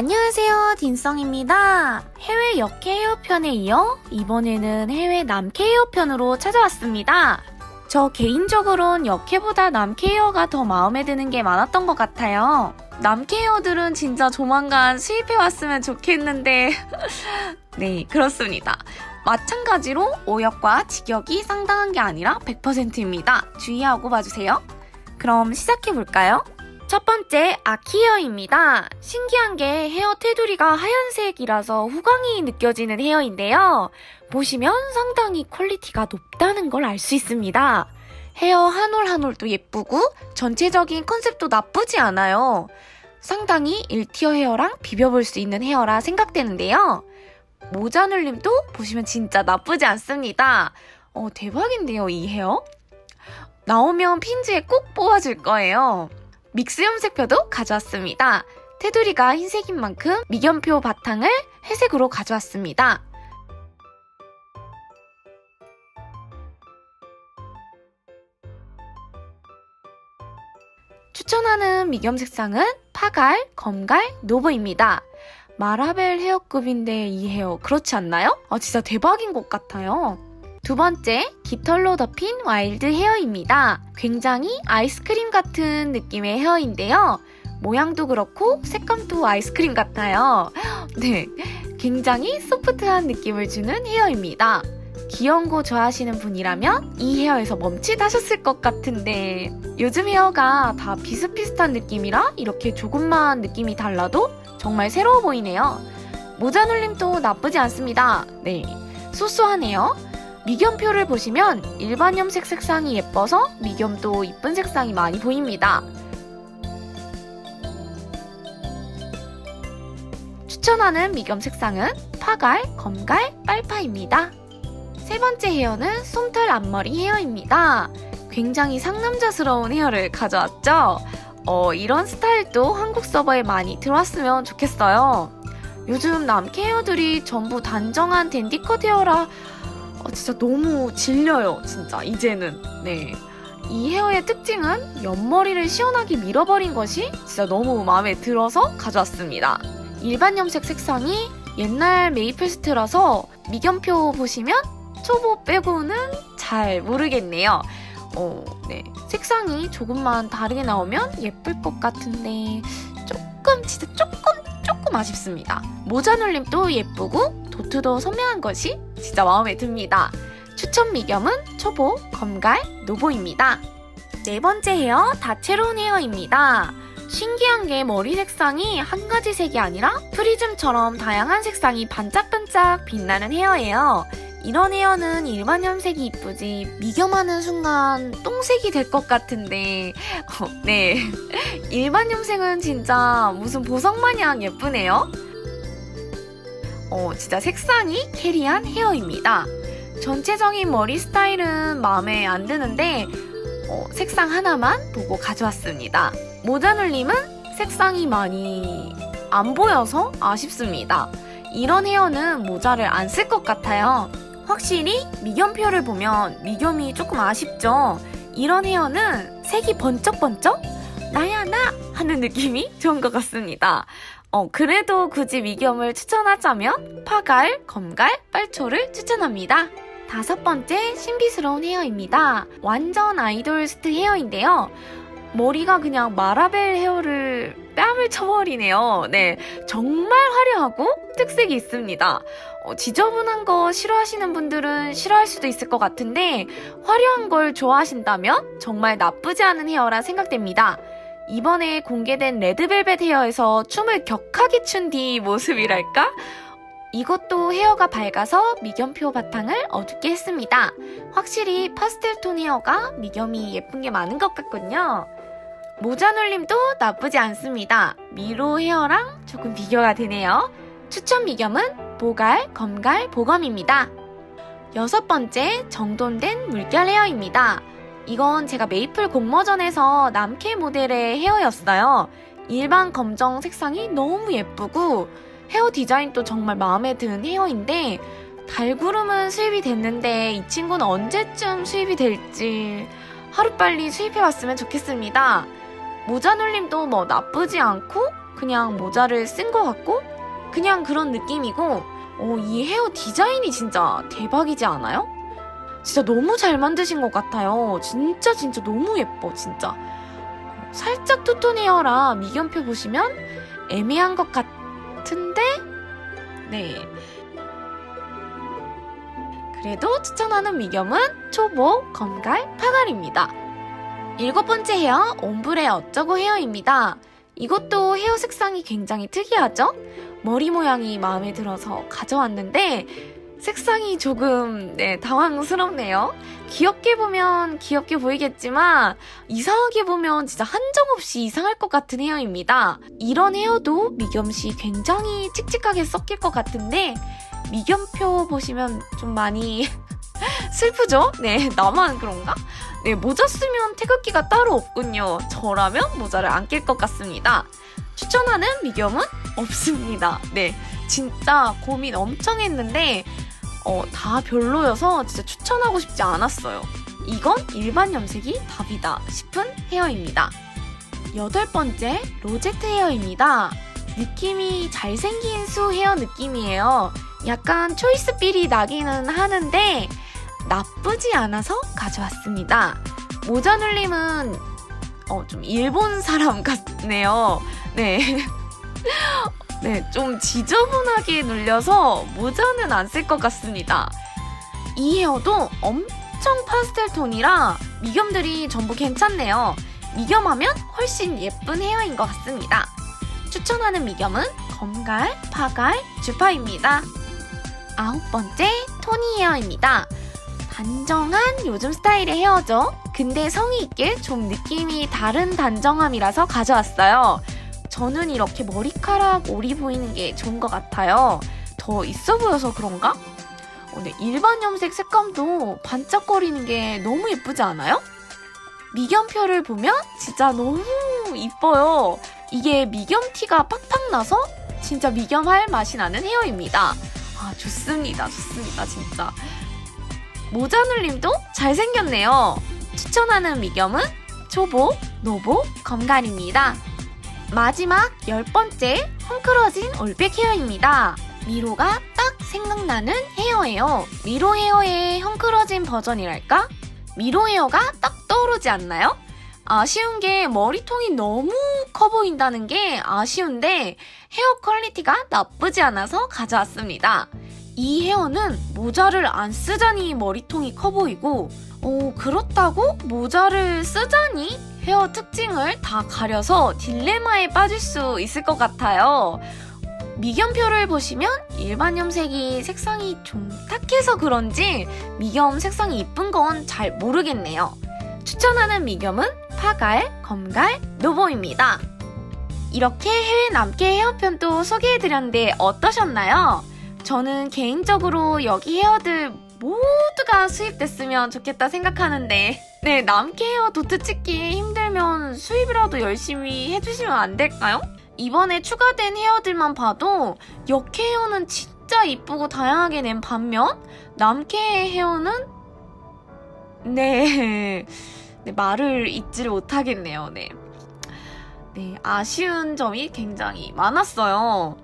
안녕하세요, 딘성입니다. 해외 역해 헤어편에 이어 이번에는 해외 남캐 헤어편으로 찾아왔습니다. 저 개인적으론 역해보다 남캐 헤어가 더 마음에 드는 게 많았던 것 같아요. 남캐 헤어들은 진짜 조만간 수입해 왔으면 좋겠는데 네, 그렇습니다. 마찬가지로 오역과 직역이 상당한 게 아니라 100%입니다. 주의하고 봐주세요. 그럼 시작해볼까요? 첫 번째, 아키헤어입니다. 신기한 게 헤어 테두리가 하얀색이라서 후광이 느껴지는 헤어인데요. 보시면 상당히 퀄리티가 높다는 걸 알 수 있습니다. 헤어 한 올 한 올도 예쁘고 전체적인 컨셉도 나쁘지 않아요. 상당히 1티어 헤어랑 비벼볼 수 있는 헤어라 생각되는데요. 모자 눌림도 보시면 진짜 나쁘지 않습니다. 어, 대박인데요, 이 헤어? 나오면 핀즈에 꼭 뽑아줄 거예요. 믹스 염색표도 가져왔습니다. 테두리가 흰색인 만큼 미견표 바탕을 회색으로 가져왔습니다. 추천하는 미겸 색상은 파갈, 검갈, 노브입니다. 마라벨 헤어급인데 이 헤어 그렇지 않나요? 아 진짜 대박인 것 같아요. 두 번째, 깃털로 덮인 와일드 헤어입니다. 굉장히 아이스크림 같은 느낌의 헤어인데요. 모양도 그렇고 색감도 아이스크림 같아요. 네, 굉장히 소프트한 느낌을 주는 헤어입니다. 귀여운 거 좋아하시는 분이라면 이 헤어에서 멈칫하셨을 것 같은데 요즘 헤어가 다 비슷비슷한 느낌이라 이렇게 조금만 느낌이 달라도 정말 새로워 보이네요. 모자 눌림도 나쁘지 않습니다. 네, 소소하네요. 미겸표를 보시면 일반 염색 색상이 예뻐서 미겸도 이쁜 색상이 많이 보입니다. 추천하는 미겸 색상은 파갈, 검갈, 빨파입니다. 세 번째 헤어는 솜털 앞머리 헤어입니다. 굉장히 상남자스러운 헤어를 가져왔죠? 어, 이런 스타일도 한국 서버에 많이 들어왔으면 좋겠어요. 요즘 남캐 헤어들이 전부 단정한 댄디컷 헤어라 어, 진짜 너무 질려요, 진짜, 이제는. 네. 이 헤어의 특징은 옆머리를 시원하게 밀어버린 것이 진짜 너무 마음에 들어서 가져왔습니다. 일반 염색 색상이 옛날 메이플스트라서 미견표 보시면 초보 빼고는 잘 모르겠네요. 어, 네. 색상이 조금만 다르게 나오면 예쁠 것 같은데 조금, 진짜 조금, 조금 아쉽습니다. 모자 눌림도 예쁘고 도트도 선명한 것이 진짜 마음에 듭니다. 추천 미겸은 초보, 검갈, 노보입니다. 네 번째 헤어 다채로운 헤어입니다. 신기한 게 머리 색상이 한 가지 색이 아니라 프리즘처럼 다양한 색상이 반짝반짝 빛나는 헤어예요. 이런 헤어는 일반 염색이 이쁘지 미겸하는 순간 똥색이 될 것 같은데 어, 네 일반 염색은 진짜 무슨 보석 마냥 예쁘네요. 어, 진짜 색상이 캐리한 헤어입니다. 전체적인 머리 스타일은 마음에 안 드는데 어, 색상 하나만 보고 가져왔습니다. 모자 눌림은 색상이 많이 안 보여서 아쉽습니다. 이런 헤어는 모자를 안 쓸 것 같아요. 확실히 미겸표를 보면 미겸이 조금 아쉽죠? 이런 헤어는 색이 번쩍번쩍 나야 나 하는 느낌이 좋은 것 같습니다. 어, 그래도 굳이 미겸을 추천하자면 파갈, 검갈, 빨초를 추천합니다. 다섯 번째 신비스러운 헤어입니다. 완전 아이돌 스트 헤어인데요. 머리가 그냥 마라벨 헤어를 뺨을 쳐버리네요. 네. 정말 화려하고 특색이 있습니다. 어, 지저분한 거 싫어하시는 분들은 싫어할 수도 있을 것 같은데, 화려한 걸 좋아하신다면 정말 나쁘지 않은 헤어라 생각됩니다. 이번에 공개된 레드벨벳 헤어에서 춤을 격하게 춘 뒤 모습이랄까? 이것도 헤어가 밝아서 미겸표 바탕을 어둡게 했습니다. 확실히 파스텔 톤 헤어가 미겸이 예쁜 게 많은 것 같군요. 모자눌림도 나쁘지 않습니다. 미로 헤어랑 조금 비교가 되네요. 추천 미겸은 보갈, 검갈, 보검입니다. 여섯 번째, 정돈된 물결 헤어입니다. 이건 제가 메이플 공모전에서 남캐 모델의 헤어였어요. 일반 검정 색상이 너무 예쁘고 헤어 디자인도 정말 마음에 드는 헤어인데 달구름은 수입이 됐는데 이 친구는 언제쯤 수입이 될지 하루빨리 수입해 왔으면 좋겠습니다. 모자 눌림도 뭐 나쁘지 않고 그냥 모자를 쓴 것 같고 그냥 그런 느낌이고 어, 이 헤어 디자인이 진짜 대박이지 않아요? 진짜 너무 잘 만드신 것 같아요. 진짜 진짜 너무 예뻐 진짜. 살짝 투톤 헤어라 미견표 보시면 애매한 것 같은데 네. 그래도 추천하는 미겸은 초보, 검갈, 파갈입니다. 일곱 번째 헤어 옴브레 어쩌고 헤어입니다. 이것도 헤어 색상이 굉장히 특이하죠? 머리 모양이 마음에 들어서 가져왔는데 색상이 조금 네, 당황스럽네요. 귀엽게 보면 귀엽게 보이겠지만 이상하게 보면 진짜 한정없이 이상할 것 같은 헤어입니다. 이런 헤어도 미겸씨 굉장히 칙칙하게 섞일 것 같은데 미겸표 보시면 좀 많이 슬프죠? 네, 나만 그런가? 네, 모자 쓰면 태극기가 따로 없군요. 저라면 모자를 안 낄 것 같습니다. 추천하는 미겸은 없습니다. 네, 진짜 고민 엄청 했는데 어, 다 별로여서 진짜 추천하고 싶지 않았어요. 이건 일반 염색이 답이다 싶은 헤어입니다. 여덟 번째 로제트 헤어입니다. 느낌이 잘생긴 수 헤어 느낌이에요. 약간 초이스 필이 나기는 하는데 나쁘지 않아서 가져왔습니다. 모자 눌림은 어, 좀 일본 사람 같네요. 네. 네, 좀 지저분하게 눌려서 모자는 안 쓸 것 같습니다. 이 헤어도 엄청 파스텔 톤이라 미겸들이 전부 괜찮네요. 미겸하면 훨씬 예쁜 헤어인 것 같습니다. 추천하는 미겸은 검갈, 파갈, 주파입니다. 아홉 번째 토니 헤어입니다. 단정한 요즘 스타일의 헤어죠. 근데 성의 있게 좀 느낌이 다른 단정함이라서 가져왔어요. 저는 이렇게 머리카락 올이 보이는 게 좋은 것 같아요. 더 있어 보여서 그런가? 어, 근데 일반 염색 색감도 반짝거리는 게 너무 예쁘지 않아요? 미겸표를 보면 진짜 너무 이뻐요. 이게 미겸티가 팍팍 나서 진짜 미겸할 맛이 나는 헤어입니다. 아, 좋습니다. 좋습니다. 진짜. 모자 눌림도 잘생겼네요. 추천하는 미겸은 초보, 노보, 검갈입니다. 마지막 열 번째 헝클어진 올백 헤어입니다. 미로가 딱 생각나는 헤어예요. 미로 헤어의 헝클어진 버전이랄까? 미로 헤어가 딱 떠오르지 않나요? 아쉬운 게 머리통이 너무 커 보인다는 게 아쉬운데 헤어 퀄리티가 나쁘지 않아서 가져왔습니다. 이 헤어는 모자를 안 쓰자니 머리통이 커 보이고 어, 그렇다고 모자를 쓰자니 헤어 특징을 다 가려서 딜레마에 빠질 수 있을 것 같아요. 미겸표를 보시면 일반 염색이 색상이 좀 탁해서 그런지 미겸 색상이 이쁜 건 잘 모르겠네요. 추천하는 미겸은 파갈, 검갈, 노보입니다. 이렇게 해외 남캐 헤어편도 소개해드렸는데 어떠셨나요? 저는 개인적으로 여기 헤어들 모두가 수입됐으면 좋겠다 생각하는데 네 남캐 헤어 도트 찍기 힘들면 수입이라도 열심히 해주시면 안 될까요? 이번에 추가된 헤어들만 봐도 역캐 헤어는 진짜 이쁘고 다양하게 낸 반면 남캐 헤어는 네, 네 말을 잊지를 못하겠네요. 네. 네, 아쉬운 점이 굉장히 많았어요.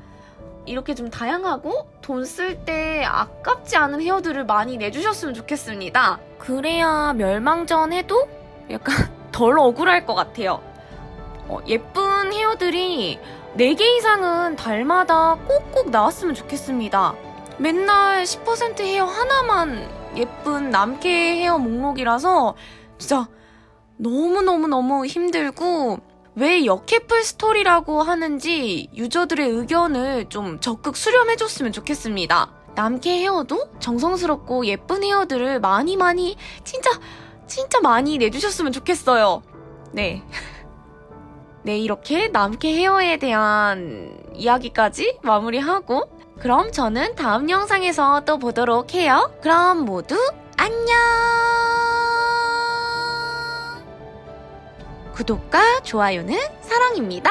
이렇게 좀 다양하고 돈 쓸 때 아깝지 않은 헤어들을 많이 내주셨으면 좋겠습니다. 그래야 멸망전 해도 약간 덜 억울할 것 같아요. 어, 예쁜 헤어들이 4개 이상은 달마다 꼭꼭 나왔으면 좋겠습니다. 맨날 10% 헤어 하나만 예쁜 남캐 헤어 목록이라서 진짜 너무너무너무 힘들고 왜 역캐플 스토리라고 하는지 유저들의 의견을 좀 적극 수렴해줬으면 좋겠습니다. 남캐 헤어도 정성스럽고 예쁜 헤어들을 많이 많이 진짜 진짜 많이 내주셨으면 좋겠어요. 네. 네, 이렇게 남캐 헤어에 대한 이야기까지 마무리하고 그럼 저는 다음 영상에서 또 보도록 해요. 그럼 모두 안녕! 구독과 좋아요는 사랑입니다.